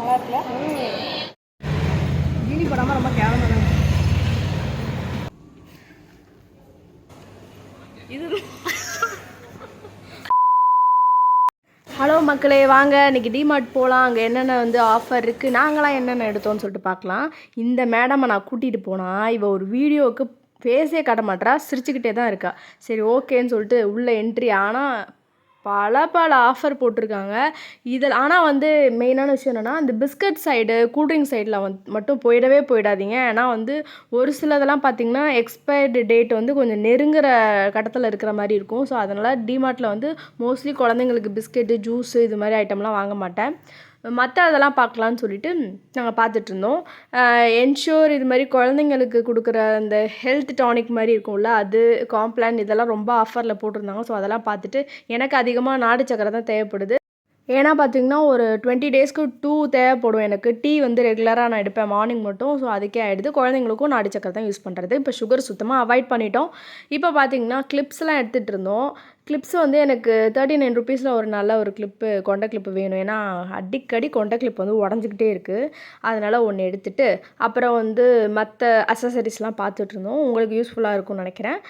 நல்லா இருக்குல்ல? ஜீனி போடாமல் ரொம்ப கேவலமாக தான். இது ஹலோ மக்களே வாங்க. இன்னைக்கு டிமார்ட் போகலாம் அங்கே என்னென்ன வந்து ஆஃபர் இருக்குது நாங்களாம் என்னென்ன எடுத்தோம்னு சொல்லிட்டு பார்க்கலாம். இந்த மேடமை நான் கூட்டிகிட்டு போனால் இவ ஒரு வீடியோவுக்கு ஃபேஸே காட்ட மாட்றா. சிரிச்சுக்கிட்டே தான் இருக்கா. சரி ஓகேன்னு சொல்லிட்டு உள்ளே என்ட்ரி ஆனால் பல பல ஆஃபர் போட்டிருக்காங்க. இதில் ஆனால் வந்து மெயினான விஷயம் என்னென்னா இந்த பிஸ்கட் சைடு கூல்ட்ரிங்க் சைடில் வந்து மட்டும் போயிடவே போயிடாதீங்க. ஏன்னா வந்து ஒரு சிலதெல்லாம் பார்த்தீங்கன்னா எக்ஸ்பயர்டு டேட் வந்து கொஞ்சம் நெருங்குற கட்டத்தில் இருக்கிற மாதிரி இருக்கும். ஸோ அதனால் டிமார்ட்டில் வந்து மோஸ்ட்லி குழந்தைங்களுக்கு பிஸ்கெட்டு ஜூஸு இது மாதிரி ஐட்டம்லாம் வாங்க மாட்டேன். மற்ற இதெல்லாம் பார்க்கலான்னு சொல்லிட்டு நாங்கள் பார்த்துட்டு இருந்தோம் என்ஷூர் இது மாதிரி குழந்தைங்களுக்கு கொடுக்குற அந்த ஹெல்த் டானிக் மாதிரி இருக்கும்ல அது காம்ப்ளான் இதெல்லாம் ரொம்ப ஆஃபரில் போட்டிருந்தாங்க. ஸோ அதெல்லாம் பார்த்துட்டு எனக்கு அதிகமாக நாடு சக்கரை தான் தேவைப்படுது. ஏன்னா பார்த்தீங்கன்னா ஒரு டுவெண்ட்டி டேஸ்க்கு டூ தேவைப்படும் எனக்கு. டீ வந்து ரெகுலராக நான் எடுப்பேன் மார்னிங் மட்டும். ஸோ அதுக்கே ஆகிடுது குழந்தைங்களுக்கும் நாடு சக்கரை தான் யூஸ் பண்ணுறது இப்போ சுகர் சுத்தமாக அவாய்ட் பண்ணிட்டோம். இப்போ பார்த்தீங்கன்னா கிளிப்ஸ்லாம் எடுத்துகிட்டு இருந்தோம் கிளிப்ஸ் வந்து எனக்கு தேர்ட்டி நைன் ருபீஸில் ஒரு நல்ல ஒரு கிளிப்பு கொண்ட கிளிப்பு வேணும். ஏன்னா அடிக்கடி கொண்ட கிளிப் வந்து உடஞ்சிக்கிட்டே இருக்குது அதனால் ஒன்று எடுத்துகிட்டு அப்புறம் வந்து மற்ற அசசரிஸ்லாம் பார்த்துட்ருந்தோம் உங்களுக்கு யூஸ்ஃபுல்லாக இருக்கும்னு நினைக்கிறேன்.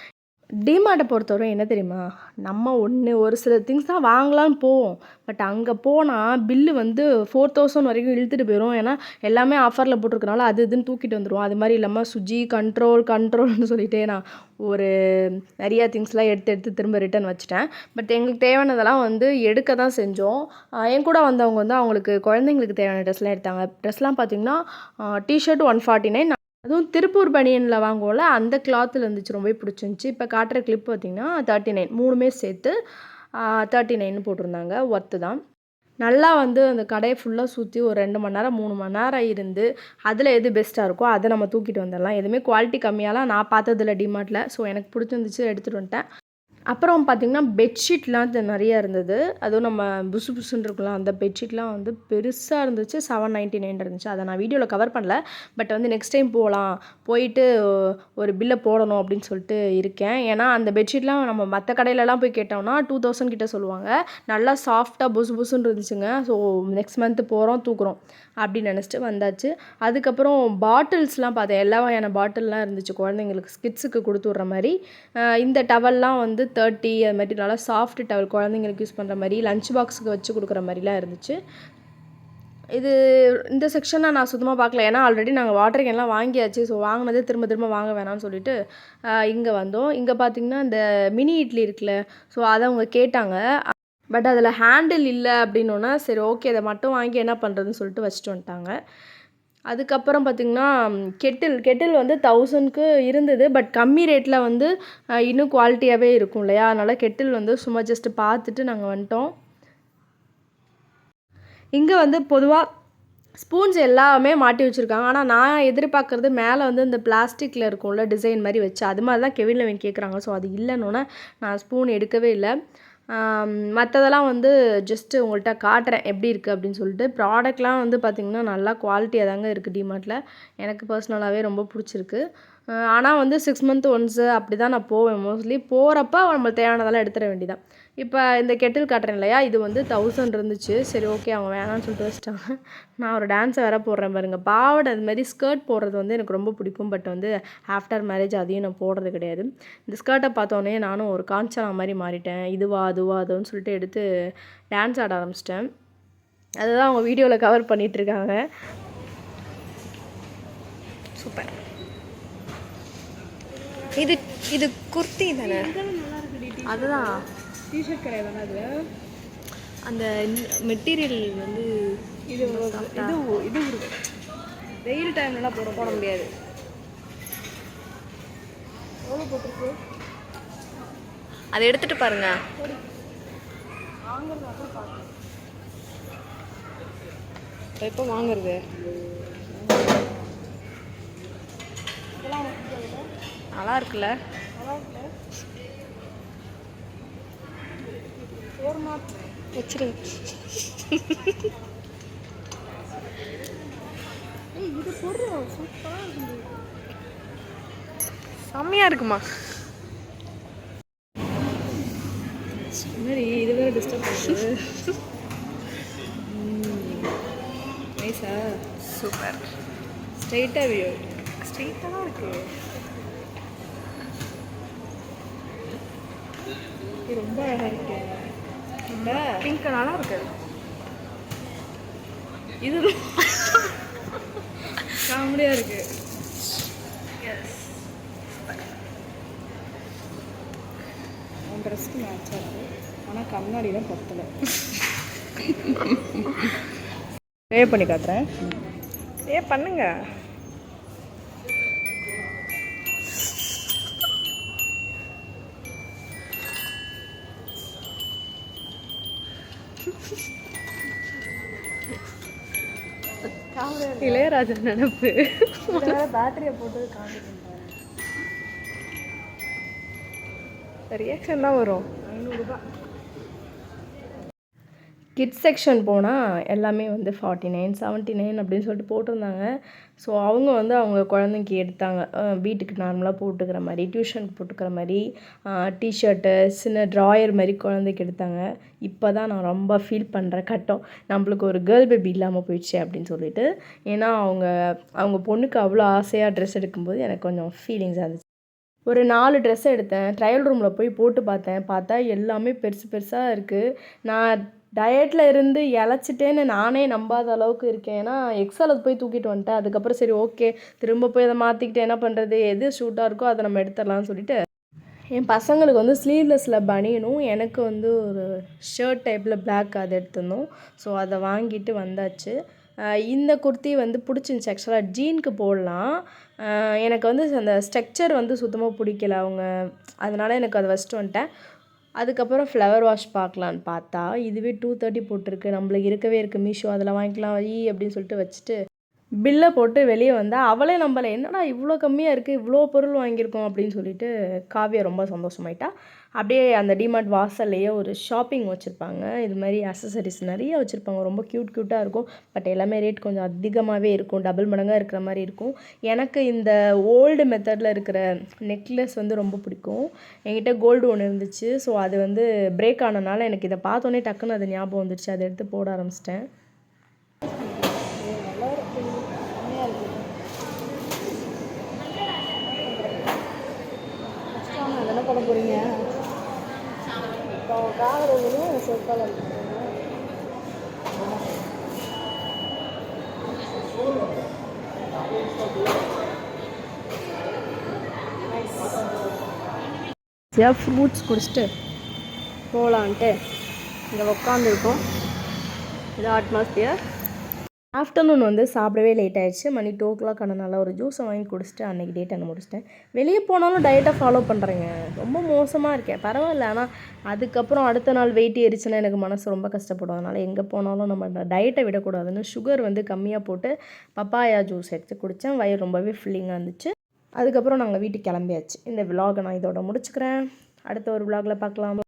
டிமார்ட்டை பொறுத்தவரை என்ன தெரியுமா? நம்ம ஒன்று ஒரு சில திங்ஸ் தான் வாங்கலாம்னு போவோம். பட் அங்கே போனால் பில்லு வந்து ஃபோர் தௌசண்ட் வரைக்கும் இழுத்துட்டு போயிடும் ஏன்னா எல்லாமே ஆஃபரில் போட்டிருக்கனால அது இதுன்னு தூக்கிட்டு வந்துடும் அது மாதிரி இல்லாமல் சுஜி கண்ட்ரோல் கண்ட்ரோல்னு சொல்லிட்டே நான் ஒரு நிறையா திங்ஸ்லாம் எடுத்து எடுத்து திரும்ப ரிட்டர்ன் வச்சுட்டேன். பட் எங்களுக்கு தேவையானதெல்லாம் வந்து எடுக்க தான் செஞ்சோம். என் கூட வந்தவங்க வந்து அவங்களுக்கு குழந்தைங்களுக்கு தேவையான ட்ரெஸ்லாம் எடுத்தாங்க. ட்ரெஸ்லாம் பார்த்திங்கன்னா டிஷர்ட் ஒன் ஃபார்ட்டி நைன் அதுவும் திருப்பூர் பனியனில் வாங்குவோம்ல அந்த கிளாத்தில் இருந்துச்சு ரொம்பவே பிடிச்சிருந்துச்சி. இப்போ காட்டுற கிளிப் பார்த்திங்கன்னா தேர்ட்டி நைன் மூணுமே சேர்த்து தேர்ட்டி நைன் போட்டிருந்தாங்க. ஒர்த்து தான். நல்லா வந்து அந்த கடையை ஃபுல்லாக சுற்றி ஒரு ரெண்டு மணி நேரம் மூணு மணி நேரம் இருந்து அதில் எது பெஸ்ட்டாக இருக்கோ அதை நம்ம தூக்கிட்டு வந்துடலாம். எதுவுமே குவாலிட்டி கம்மியாலாம் நான் பார்த்ததில்ல டிமார்ட்டில் ஸோ எனக்கு பிடிச்சிருந்துச்சு எடுத்துகிட்டு வந்துட்டேன். அப்புறம் பார்த்திங்கன்னா பெட்ஷீட்லாம் நிறையா இருந்தது. அதுவும் நம்ம புசு புசுன்னு இருக்கலாம் அந்த பெட்ஷீட்லாம் வந்து பெருசாக இருந்துச்சு. செவன் நைன்ட்டி நைன் இருந்துச்சு. அதை நான் வீடியோவில் கவர் பண்ணல. பட் வந்து நெக்ஸ்ட் டைம் போகலாம். போயிட்டு ஒரு பில்லை போடணும் அப்படின்னு சொல்லிட்டு இருக்கேன். ஏன்னா அந்த பெட்ஷீட்லாம் நம்ம மற்ற கடையிலலாம் போய் கேட்டோம்னா டூ தௌசண்ட் கிட்ட சொல்லுவாங்க. நல்லா சாஃப்டாக புசு புசுன்னு இருந்துச்சுங்க. ஸோ நெக்ஸ்ட் மந்த்து போகிறோம் தூக்குறோம். அப்படின்னு நினச்சிட்டு வந்தாச்சு. அதுக்கப்புறம் பாட்டில்ஸ்லாம் பார்த்தேன். எல்லா வகையான பாட்டில்லாம் இருந்துச்சு. குழந்தைங்களுக்கு ஸ்கிட்ஸுக்கு கொடுத்து விட்ற மாதிரி. இந்த டவல்லாம் வந்து தேர்ட்டி அது மாதிரி நல்லா சாஃப்ட் டவல் குழந்தைங்களுக்கு யூஸ் பண்ணுற மாதிரி லஞ்ச் பாக்ஸுக்கு வச்சு கொடுக்குற மாதிரிலாம் இருந்துச்சு. இது இந்த செக்ஷனை நான் சுத்தமாக பார்க்கல. ஏன்னா ஆல்ரெடி நாங்கள் வாட்டர் கேன்லாம் வாங்கியாச்சு. ஸோ வாங்கினதே திரும்ப திரும்ப வாங்க வேணாம்னு சொல்லிட்டு இங்கே வந்தோம். இங்கே பார்த்தீங்கன்னா இந்த மினி இட்லி இருக்குல்ல. ஸோ அதை அவங்க கேட்டாங்க. பட் அதில் ஹேண்டில் இல்லை அப்படின்னோன்னா சரி ஓகே அதை மட்டும் வாங்கி என்ன பண்ணுறதுன்னு சொல்லிட்டு வச்சுட்டு வந்துட்டாங்க. அதுக்கப்புறம் பார்த்திங்கன்னா கெட்டில் கெட்டில் வந்து தௌசண்ட்க்கு இருந்தது பட் கம்மி ரேட்டில் வந்து இன்னும் குவாலிட்டியாகவே இருக்கும் இல்லையா? அதனால் கெட்டில் வந்து சும்மா ஜஸ்ட்டு பார்த்துட்டு நாங்கள் வந்துட்டோம். இங்கே வந்து பொதுவாக ஸ்பூன்ஸ் எல்லாமே மாட்டி வச்சுருக்காங்க. ஆனால் நான் எதிர்பார்க்குறது மேலே வந்து இந்த பிளாஸ்டிக்கில் இருக்கும்ல டிசைன் மாதிரி வச்சு அது மாதிரி தான் கெவின் லெவன் கேட்குறாங்க. ஸோ அது இல்லைன்னொன்னே நான் ஸ்பூன் எடுக்கவே இல்லை. மற்றதெல்லாம் வந்து ஜஸ்ட்டு உங்கள்கிட்ட காட்டுறேன் எப்படி இருக்குது அப்படின்னு சொல்லிட்டு. ப்ராடக்ட்லாம் வந்து பார்த்திங்கன்னா நல்லா குவாலிட்டியாக தாங்க இருக்குது டிமார்ட்டில் எனக்கு பர்ஸ்னலாகவே ரொம்ப பிடிச்சிருக்கு. ஆனால் வந்து சிக்ஸ் மந்த் ஒன்ஸு அப்படி தான் நான் போவேன் மோஸ்ட்லி போகிறப்ப நம்மளுக்கு தேவையானதெல்லாம் எடுத்துட வேண்டியதான் இப்போ இந்த கெட்டில் காட்டுறேன் இல்லையா? இது வந்து தௌசண்ட் இருந்துச்சு. சரி ஓகே அவங்க வேணாம்னு சொல்லிட்டு வச்சிட்டாங்க நான் ஒரு டான்ஸை வேறு போடுறேன் பாருங்க. பாவாடை அது மாதிரி ஸ்கர்ட் போடுறது வந்து எனக்கு ரொம்ப பிடிக்கும். பட் வந்து ஆஃப்டர் மேரேஜ் அதையும் நான் போடுறது கிடையாது. இந்த ஸ்கர்ட்டை பார்த்தோன்னே நானும் ஒரு காஞ்சனா மாதிரி மாறிட்டேன். இதுவா அதுவா அதுன்னு சொல்லிட்டு எடுத்து டான்ஸ் ஆட ஆரம்பிச்சிட்டேன். அதுதான் அவங்க வீடியோவில் கவர் பண்ணிகிட்ருக்காங்க இருக்காங்க. சூப்பர். இது இது குர்த்தி தானே? அதுதான். டிஷர்ட் கிடையாது அது? அந்த மெட்டீரியல் வந்து இது இது இது வெயில் டைம்லலாம் போட போட முடியாது. எவ்வளோ போட்டிருக்கு? அதை எடுத்துட்டு பாருங்க. எப்போ வாங்குறது? நல்லா இருக்குல்ல வச்சிரு இது சூப்பராக இருக்குது. செம்மையா இருக்குமா? இது வேறு டிஸ்டர்ப் பண்ணுது நைஸா? சூப்பர். ஸ்ட்ரைட்டாக வீடியோ ஸ்ட்ரெயிட்டாக தான் இருக்கு. இது ரொம்ப அழகாக இருக்கு. இல்லை பிங்க் நல்லா இருக்கு. இது காமெடியாக இருக்கு. எஸ் உன் ட்ரெஸ்க்கு மேட்ச் ஆகுது ஆனால் கண்ணாடி தான் பத்தலை. ப்ரே பண்ணி காட்டுறேன். ஏ பண்ணுங்க. இளையராஜா நினப்பு பேட்டரியை போட்டு ரியாக்ஷன் தான் வரும். ஐநூறுரூபா கிட்ஸ் செக்ஷன் போனால் எல்லாமே வந்து ஃபார்ட்டி நைன் செவன்ட்டி நைன் அப்படின்னு சொல்லிட்டு போட்டிருந்தாங்க. ஸோ அவங்க வந்து அவங்க குழந்தைக்கு எடுத்தாங்க. வீட்டுக்கு நார்மலாக போட்டுக்கிற மாதிரி டியூஷனுக்கு போட்டுக்கிற மாதிரி டிஷர்ட்டு சின்ன ட்ராயர் மாதிரி குழந்தைக்கு எடுத்தாங்க. இப்போ தான் நான் ரொம்ப ஃபீல் பண்ணுறேன் கட்டம். நம்மளுக்கு ஒரு கேர்ள் பேபி இல்லாமல் போயிடுச்சு அப்படின்னு சொல்லிட்டு. ஏன்னா அவங்க அவங்க பொண்ணுக்கு அவ்வளோ ஆசையாக ட்ரெஸ் எடுக்கும்போது எனக்கு கொஞ்சம் ஃபீலிங்ஸாக இருந்துச்சு. ஒரு நாலு ட்ரெஸ் எடுத்தேன். ட்ரையல் ரூமில் போய் போட்டு பார்த்தேன். பார்த்தா எல்லாமே பெருசு பெருசாக இருக்குது நான் டயட்டில் இருந்து இழைச்சிட்டேன்னு நானே நம்பாத அளவுக்கு இருக்கேன். ஏன்னா எக்ஸல் போய் தூக்கிட்டு வந்துட்டேன். அதுக்கப்புறம் சரி ஓகே திரும்ப போய் அதை மாற்றிக்கிட்டு என்ன பண்ணுறது எது ஷூட்டாக இருக்கோ அதை நம்ம எடுத்துடலாம்னு சொல்லிட்டு என் பசங்களுக்கு வந்து ஸ்லீவ்லெஸ்ஸில் பனியனும் எனக்கு வந்து ஒரு ஷர்ட் டைப்பில் பிளாக் அது எடுத்திருந்தோம். ஸோ அதை வாங்கிட்டு வந்தாச்சு. இந்த குர்த்தி வந்து பிடிச்சிருந்துச்சி. ஆக்சுவலாக ஜீனுக்கு போடலாம். எனக்கு வந்து அந்த ஸ்ட்ரக்சர் வந்து சுத்தமாக பிடிக்கல அவங்க. அதனால் எனக்கு அதை வச்சுட்டு வந்துட்டேன். அதுக்கப்புறம் ஃப்ளவர் வாஷ் பார்க்கலான்னு பார்த்தா இதுவே டூ தேர்ட்டி போட்டிருக்கு. நம்மளுக்கு இருக்கவே இருக்குது மீஷோ அதில் வாங்கிக்கலாம். ஈ அப்படின்னு சொல்லிட்டு வச்சுட்டு பில்லை போட்டு வெளியே வந்தால் அவளே நம்மளை என்னடா இவ்வளோ கம்மியாக இருக்குது இவ்வளோ பொருள் வாங்கியிருக்கோம் அப்படின்னு சொல்லிட்டு காவியா ரொம்ப சந்தோஷமாயிட்டா. அப்படியே அந்த டிமார்ட் வாசல்லையே ஒரு ஷாப்பிங் வச்சுருப்பாங்க. இது மாதிரி அசசரிஸ் நிறைய வச்சுருப்பாங்க. ரொம்ப க்யூட் க்யூட்டாக இருக்கும். பட் எல்லாமே ரேட் கொஞ்சம் அதிகமாகவே இருக்கும். டபுள் மடங்காக இருக்கிற மாதிரி இருக்கும். எனக்கு இந்த ஓல்டு மெத்தடில் இருக்கிற நெக்லஸ் வந்து ரொம்ப பிடிக்கும். என்கிட்ட கோல்டு ஒன்று இருந்துச்சு. ஸோ அது வந்து பிரேக் ஆனனால எனக்கு இதை பார்த்தோன்னே டக்குன்னு அது ஞாபகம் வந்துடுச்சு அதை எடுத்து போட ஆரம்பிச்சிட்டேன் என்ன பண்ண போகிறீங்க இப்போ காதல் சொற்கால ஃப்ரூட்ஸ் குடிச்சிட்டு போகலான்ட்டு இங்கே உட்காந்துருக்கோம் இது அட்மாஸ்பியர் ஆஃப்டர்நூன் வந்து சாப்பிடவே லேட் ஆயிடுச்சு. மணி டூ ஓ கிளாக் ஆனனால ஒரு ஜூஸை வாங்கி குடிச்சிட்டு அன்றைக்கி டேட் என்ன முடிச்சிட்டேன். வெளியே போனாலும் டயட்டை ஃபாலோ பண்ணுறேங்க ரொம்ப மோசமாக இருக்கேன். பரவாயில்ல. ஆனால் அதுக்கப்புறம் அடுத்த நாள் வெயிட் ஏறிச்சுன்னா எனக்கு மனசு ரொம்ப கஷ்டப்படும். அதனால் எங்கே போனாலும் நம்ம டயட்டை விடக்கூடாதுன்னு சுகர் வந்து கம்மியாக போட்டு பப்பாயா ஜூஸ் எடுத்து குடித்தேன் வயிறு ரொம்பவே ஃபில்லிங்காக இருந்துச்சு. அதுக்கப்புறம் நாங்கள் வீட்டுக்கு கிளம்பியாச்சு. இந்த விலாகை நான் இதோட முடிச்சுக்கிறேன். அடுத்த ஒரு விலாகில் பார்க்கலாம்.